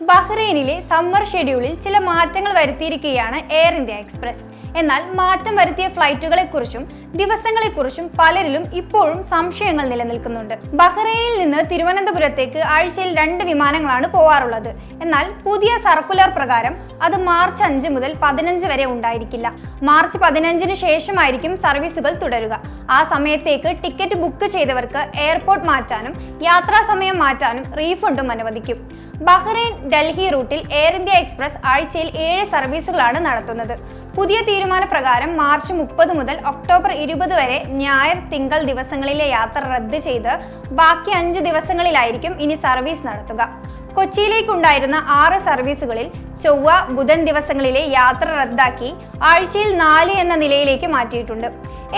ബഹ്റൈനിലെ summer ഷെഡ്യൂളിൽ ചില മാറ്റങ്ങൾ വരുത്തിയിരിക്കുകയാണ് എയർ ഇന്ത്യ എക്സ്പ്രസ്. എന്നാൽ മാറ്റം വരുത്തിയ ഫ്ലൈറ്റുകളെക്കുറിച്ചും ദിവസങ്ങളെക്കുറിച്ചും പലരിലും ഇപ്പോഴും സംശയങ്ങൾ നിലനിൽക്കുന്നുണ്ട്. ബഹ്റൈനിൽ നിന്ന് തിരുവനന്തപുരത്തേക്ക് ആഴ്ചയിൽ രണ്ട് വിമാനങ്ങളാണ് പോവാറുള്ളത്. എന്നാൽ പുതിയ സർക്കുലർ പ്രകാരം അത് മാർച്ച് അഞ്ച് മുതൽ പതിനഞ്ച് വരെ ഉണ്ടായിരിക്കില്ല. മാർച്ച് പതിനഞ്ചിന് ശേഷമായിരിക്കും സർവീസുകൾ തുടരുക. ആ സമയത്തേക്ക് ടിക്കറ്റ് ബുക്ക് ചെയ്തവർക്ക് എയർപോർട്ട് മാറ്റാനും യാത്രാ സമയം മാറ്റാനും റീഫണ്ടും അനുവദിക്കും. ബഹ്റൈൻ ഡൽഹി റൂട്ടിൽ എയർ ഇന്ത്യ എക്സ്പ്രസ് ആഴ്ചയിൽ ഏഴ് സർവീസുകളാണ് നടത്തുന്നത്. പുതിയ തീരുമാനപ്രകാരം മാർച്ച് മുപ്പത് മുതൽ ഒക്ടോബർ ഇരുപത് വരെ ഞായർ തിങ്കൾ ദിവസങ്ങളിലെ യാത്ര റദ്ദ് ചെയ്ത് ബാക്കി അഞ്ച് ദിവസങ്ങളിലായിരിക്കും ഇനി സർവീസ് നടത്തുക. കൊച്ചിയിലേക്കുണ്ടായിരുന്ന ആറ് സർവീസുകളിൽ ചൊവ്വ ബുധൻ ദിവസങ്ങളിലെ യാത്ര റദ്ദാക്കി ആഴ്ചയിൽ നാല് എന്ന നിലയിലേക്ക് മാറ്റിയിട്ടുണ്ട്.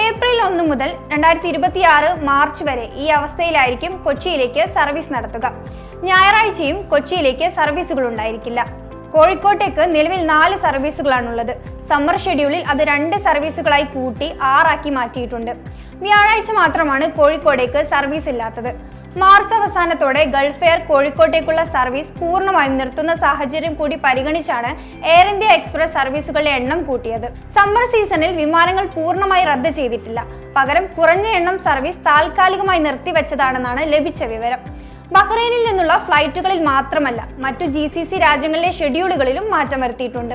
ഏപ്രിൽ ഒന്ന് മുതൽ രണ്ടായിരത്തി മാർച്ച് വരെ ഈ അവസ്ഥയിലായിരിക്കും കൊച്ചിയിലേക്ക് സർവീസ് നടത്തുക. ഞായറാഴ്ചയും കൊച്ചിയിലേക്ക് സർവീസുകൾ ഉണ്ടായിരിക്കില്ല. കോഴിക്കോട്ടേക്ക് നിലവിൽ നാല് സർവീസുകളാണുള്ളത്. സമ്മർ ഷെഡ്യൂളിൽ അത് രണ്ട് സർവീസുകളായി കൂട്ടി ആറാക്കി മാറ്റിയിട്ടുണ്ട്. വ്യാഴാഴ്ച മാത്രമാണ് കോഴിക്കോടേക്ക് സർവീസ് ഇല്ലാത്തത്. മാർച്ച് അവസാനത്തോടെ ഗൾഫ് എയർ കോഴിക്കോട്ടേക്കുള്ള സർവീസ് പൂർണമായും നിർത്തുന്ന സാഹചര്യം കൂടി പരിഗണിച്ചാണ് എയർ ഇന്ത്യ എക്സ്പ്രസ് സർവീസുകളുടെ എണ്ണം കൂട്ടിയത്. സമ്മർ സീസണിൽ വിമാനങ്ങൾ പൂർണമായി റദ്ദ് ചെയ്തിട്ടില്ല. പകരം കുറഞ്ഞ എണ്ണം സർവീസ് താൽക്കാലികമായി നിർത്തിവെച്ചതാണെന്നാണ് ലഭിച്ച വിവരം. ബഹ്റൈനിൽ നിന്നുള്ള ഫ്ലൈറ്റുകളിൽ മാത്രമല്ല മറ്റു ജി രാജ്യങ്ങളിലെ ഷെഡ്യൂളുകളിലും മാറ്റം വരുത്തിയിട്ടുണ്ട്.